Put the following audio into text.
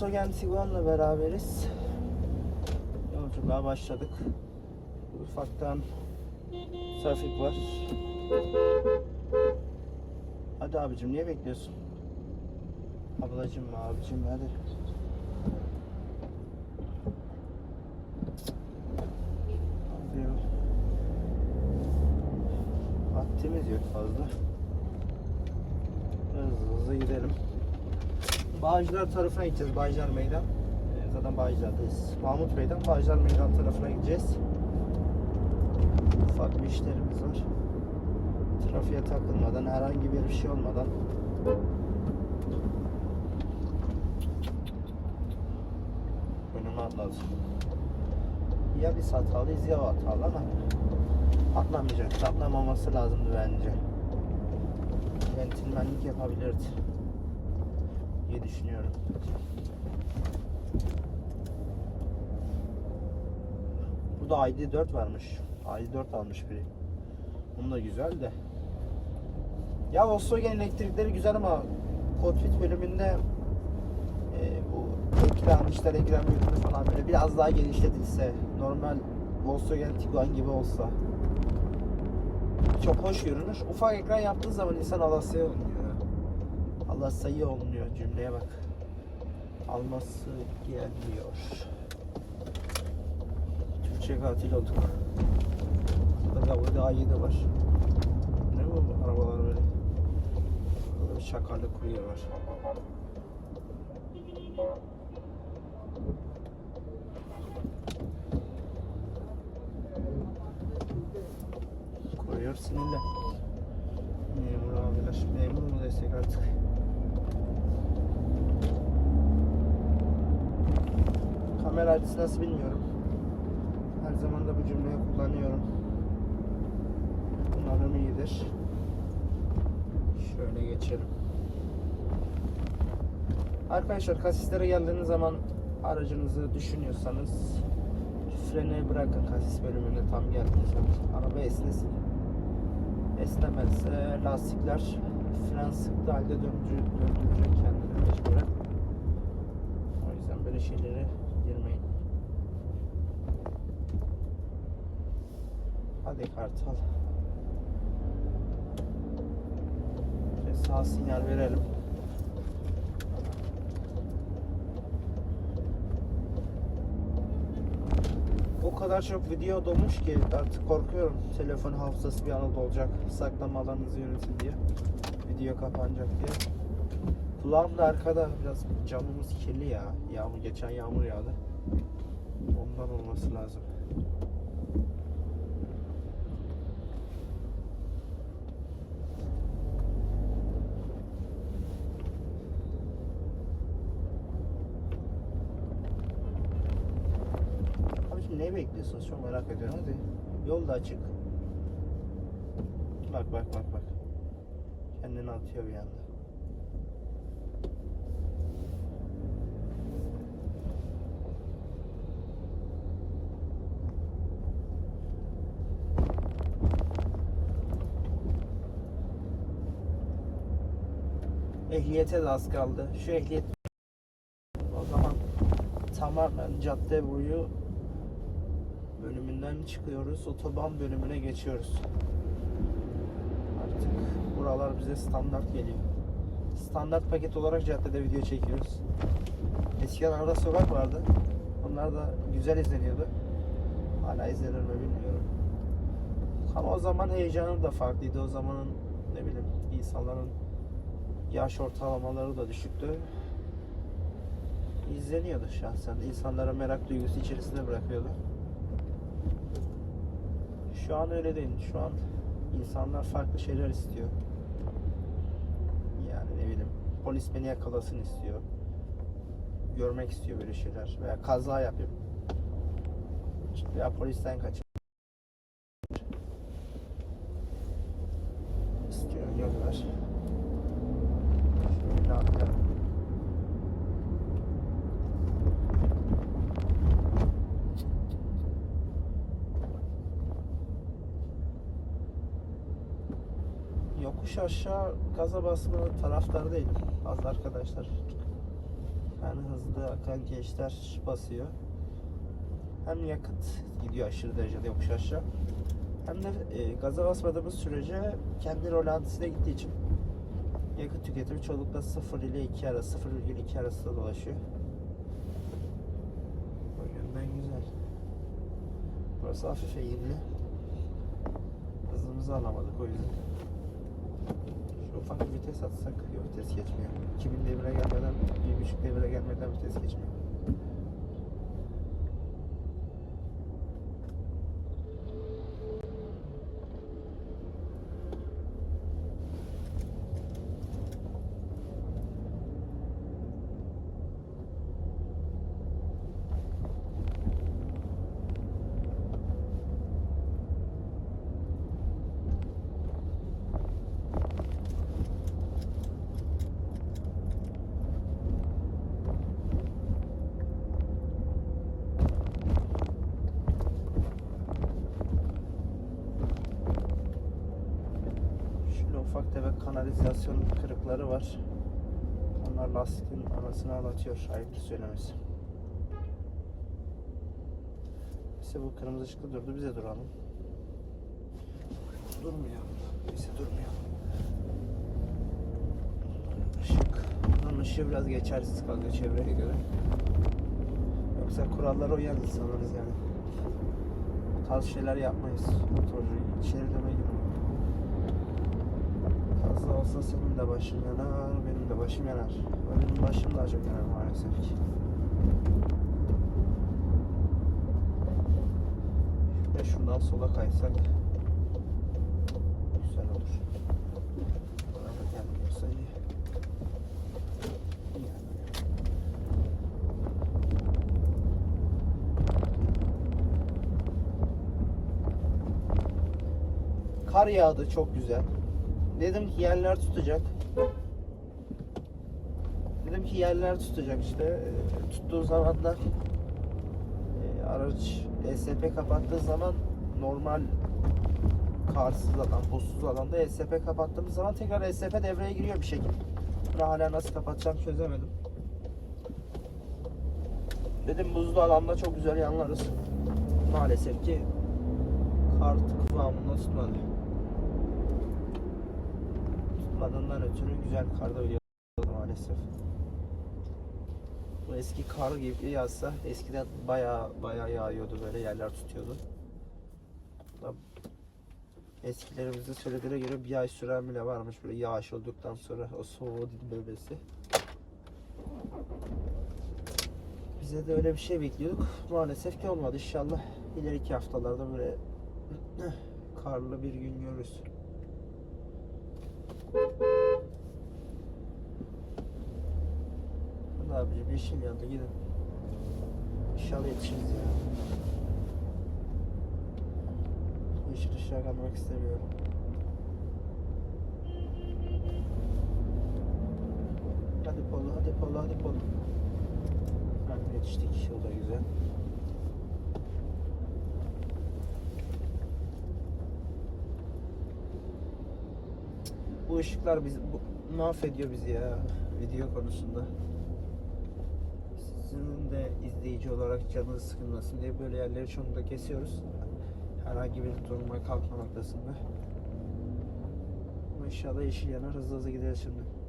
Volkswagen Tiguan'la beraberiz. Yolculuğa başladık. Ufaktan trafik var. Hadi abicim niye bekliyorsun? Ablacım abicim hadi. Vaktimiz yok fazla. Hızlı hızlı gidelim. Bağcılar tarafına gideceğiz. Bağcılar Meydan. Ee, Zaten Bağcılar'dayız. Mahmut Bey'den Bağcılar Meydan tarafına gideceğiz. Ufak bir işlerimiz var. Trafiğe takılmadan, herhangi bir şey olmadan önüme atladı. Ya biz hatalıyız ya hatalı ama atlamayacak. Atlamaması lazımdı bence. Centilmenlik yapabilirdi diye düşünüyorum. Bu da ID4 varmış. ID4 almış biri. Bunun da güzel de. Ya Volkswagen elektrikleri güzel ama kokpit bölümünde e, bu ekran, işte ekran bölümü falan böyle biraz daha genişletilse normal Volkswagen Tiguan gibi olsa çok hoş görünür. Ufak ekran yaptığı zaman insan alasya olmuyor. Allah sayı olmuyor cümleye bak. Alması gelmiyor. Türkçe katil olduk. Burada Audi A7 var. Ne bu arabalar böyle? Burada bir şakarlı kurye var. Kuryer sinirli. Memur abiler. Memur mu desek artık? Kamera açısı nasıl bilmiyorum. Her zaman da bu cümleyi kullanıyorum. Umarım iyidir. Şöyle geçelim. Arkadaşlar kasislere geldiğiniz zaman aracınızı düşünüyorsanız freni bırakın kasis bölümünde tam geldiğiniz zaman. Araba esnesin. Esnemezse lastikler fren sıktı halde döndürecek kendini mecburen. O yüzden böyle şeylere Hadi kartal. Şöyle sağ sinyal verelim. O kadar çok video dolmuş ki artık korkuyorum. Telefon hafızası bir anda dolacak. Saklama alanınızı yönetin diye. Video kapanacak diye. Kulağım da arkada biraz camımız kirli ya. Yağmur geçen yağmur yağdı. Ondan olması lazım. Bekliyorsunuz? Çok merak ediyorum. Hadi. Yol da açık. Bak bak bak bak. Kendini atıyor bir anda. Ehliyete de az kaldı. Şu ehliyet o zaman tamamen cadde boyu bölümünden çıkıyoruz. Otoban bölümüne geçiyoruz. Artık buralar bize standart geliyor. Standart paket olarak caddede video çekiyoruz. Eskiden arada sokak vardı. Onlar da güzel izleniyordu. Hala izlenir mi bilmiyorum. Ama o zaman heyecanı da farklıydı. O zamanın ne bileyim insanların yaş ortalamaları da düşüktü. İzleniyordu şahsen. İnsanlara merak duygusu içerisinde bırakıyordu. Şu an öyle değil. Şu an insanlar farklı şeyler istiyor. Yani ne bileyim polis beni yakalasın istiyor. Görmek istiyor böyle şeyler. Veya kaza yapayım. Veya polisten kaçayım. İstiyor yollar. Şöyle atlayalım. Yokuş aşağı gaza basma taraftar değilim. Bazı arkadaşlar Yani hızlı akan gençler basıyor. Hem yakıt gidiyor aşırı derecede yokuş aşağı. Hem de e, gaza basmadığımız sürece kendi rolantısına gittiği için yakıt tüketimi çoğunlukla 0 ile 2 arası, 0,2 arasında dolaşıyor. O yönden güzel. Burası hafif eğimli. Hızımızı alamadık o yüzden. Şu ufak bir vites atsak yok vites geçmiyor. 2000 devire gelmeden, 1.5 devire gelmeden vites geçmiyor. Şöyle ufak tefek kanalizasyon kırıkları var. Onlar lastiğin anasını ağlatıyor. Ayıptır söylemesi. İşte bu kırmızı ışıkta durdu. Bize duralım. Durmuyor. Bize durmuyor. Işık. Bunun ışığı biraz geçersiz kalıyor çevreye göre. Yoksa kurallara uyan insanlarız yani. Bu tarz şeyler yapmayız. Motorcu şerideme girmiyor. Fazla olsa senin de başın yanar, benim de başım yanar. Benim başım daha çok yanar maalesef ki. Ve şundan sola kaysak güzel olur. Bana gelmiyorsa iyi. Kar yağdı çok güzel. Dedim ki yerler tutacak. Dedim ki yerler tutacak işte. Ee, Tuttuğu zaman da e, araç ESP kapattığı zaman normal karsız alan, buzsuz alanda ESP kapattığımız zaman tekrar ESP devreye giriyor bir şekilde. Hala nasıl kapatacağım çözemedim. Dedim buzlu alanda çok güzel yanlarız. Maalesef ki kart kıvamında tutmadı tutmadığından ötürü güzel karda uyuyordu maalesef. Bu eski kar gibi yağsa eskiden baya baya yağıyordu böyle yerler tutuyordu. Eskilerimizin söylediğine göre bir ay süren bile varmış böyle yağış olduktan sonra o soğuğu dinmemesi. Bize de öyle bir şey bekliyorduk. Maalesef ki olmadı. İnşallah ileriki haftalarda böyle karlı bir gün görürüz. Hadi abicim yeşil yandı gidin. İnşallah yetişiriz ya. Yeşil ışığa kalmak istemiyorum. Hadi polo, hadi polo, hadi polo. Ha, yetiştik, o da güzel. Bu ışıklar bizi bu, mahvediyor bizi ya video konusunda. Sizin de izleyici olarak canınız sıkılmasın diye böyle yerleri çoğunlukla kesiyoruz. Herhangi bir duruma kalkmamaktasın da. İnşallah yeşil yanar hızlı hızlı gideriz şimdi.